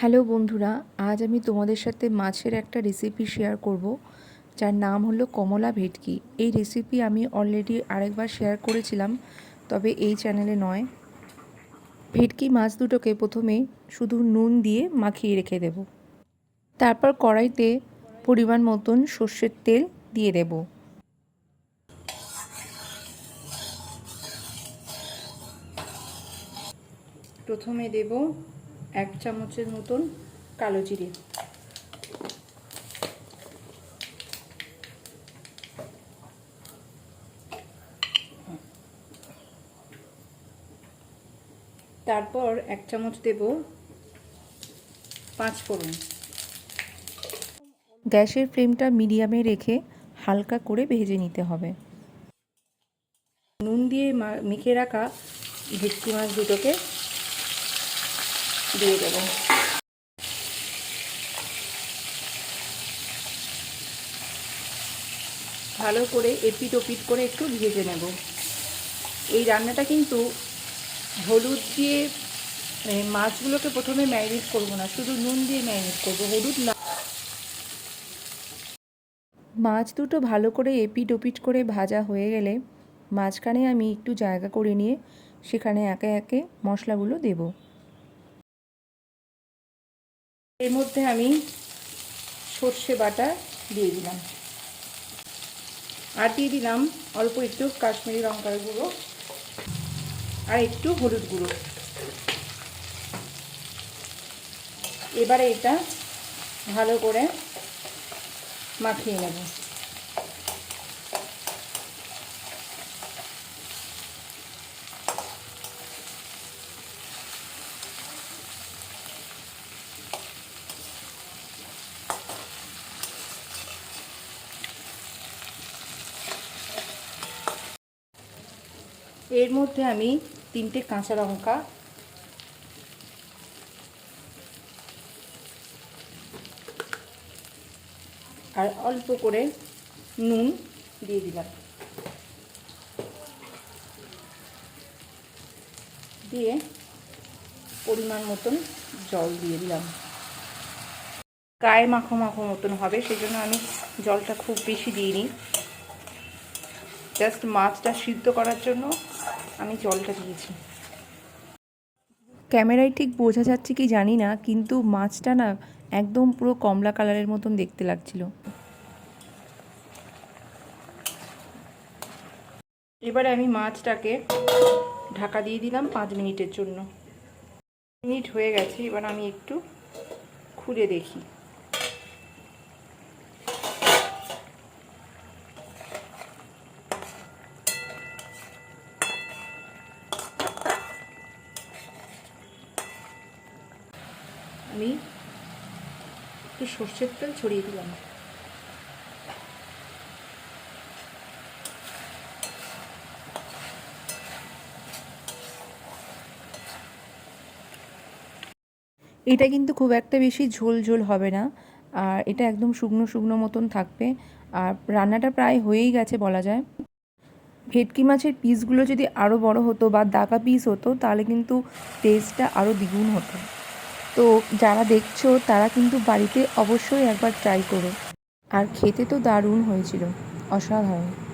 Hello বন্ধুরা, আজ আমি তোমাদের সাথে মাছের একটা রেসিপি শেয়ার করব, যার নাম হলো কমলা ভেটকি। এই রেসিপি আমি অলরেডি আরেকবার শেয়ার করেছিলাম, তবে এই চ্যানেলে নয়। ভেটকি মাছ দুটোকে প্রথমে শুধু নুন দিয়ে মাখিয়ে রেখে দেব। তারপর কড়াইতে পরিমাণ মতন সর্ষের তেল দিয়ে দেব। প্রথমে দেব এক চামচের মতন কালো জিরে। তারপর এক চামচ দেব পাঁচ ফোড়ন। গ্যাসের ফ্লেমটা মিডিয়ামে রেখে হালকা করে ভেজে নিতে হবে। নুন দিয়ে মেখে রাখা ভেটকি মাছ দুটোকে দিয়ে দেব। ভালো করে এপিট ওপিট করে একটু ভেজে নেব। এই রান্নাটা কিন্তু হলুদ দিয়ে মাছগুলোকে প্রথমে ম্যারিনেট করব না, শুধু নুন দিয়ে ম্যারিনেট করব, হলুদ না। মাছ দুটো ভালো করে এপিট ওপিট করে ভাজা হয়ে গেলে মাঝখানে আমি একটু জায়গা করে নিয়ে সেখানে একে একে মশলাগুলো দেবো। এর মধ্যে আমি সর্ষে বাটা দিয়ে দিলাম। আর দিয়ে দিলাম অল্প একটু কাশ্মীরি লঙ্কার গুঁড়ো আর একটু হলুদ গুঁড়ো। এবারে এটা ভালো করে মাখিয়ে নেব। এর মধ্যে আমি তিনটে কাঁচা লঙ্কা, আর অল্প করে নুন দিয়ে দিলাম। দিয়ে পরিমাণ মতন জল দিয়ে দিলাম। গায়ে মাখো মাখো মতন হবে সেই জন্য আমি জলটা খুব বেশি দিইনি। জাস্ট মাছটা সিদ্ধ করার জন্য আমি জলটা দিয়েছি। ক্যামেরায় ঠিক বোঝা যাচ্ছে কি জানি না কিন্তু মাছটা না একদম পুরো কমলা কালারের মতন দেখতে লাগছিল। এবারে আমি মাছটাকে ঢাকা দিয়ে দিলাম পাঁচ মিনিটের জন্য। মিনিট হয়ে গেছে এবার আমি একটু খুলে দেখি। আমি একটু সর্ষের তেল ছড়িয়ে দিলাম। এটা কিন্তু খুব একটা বেশি ঝোল ঝোল হবে না, আর এটা একদম শুকনো শুকনো মতন থাকবে, আর রান্নাটা প্রায় হয়েই গেছে বলা যায়। ভেটকি মাছের পিসগুলো যদি আরও বড় হতো বা দাকা পিস হতো, তাহলে কিন্তু টেস্টটা আরও দ্বিগুণ হতো। তো যারা দেখছ, তারা কিন্তু বাড়িতে অবশ্যই একবার ট্রাই করো। আর খেতে তো দারুণ হয়েছিল, অসাধারণ।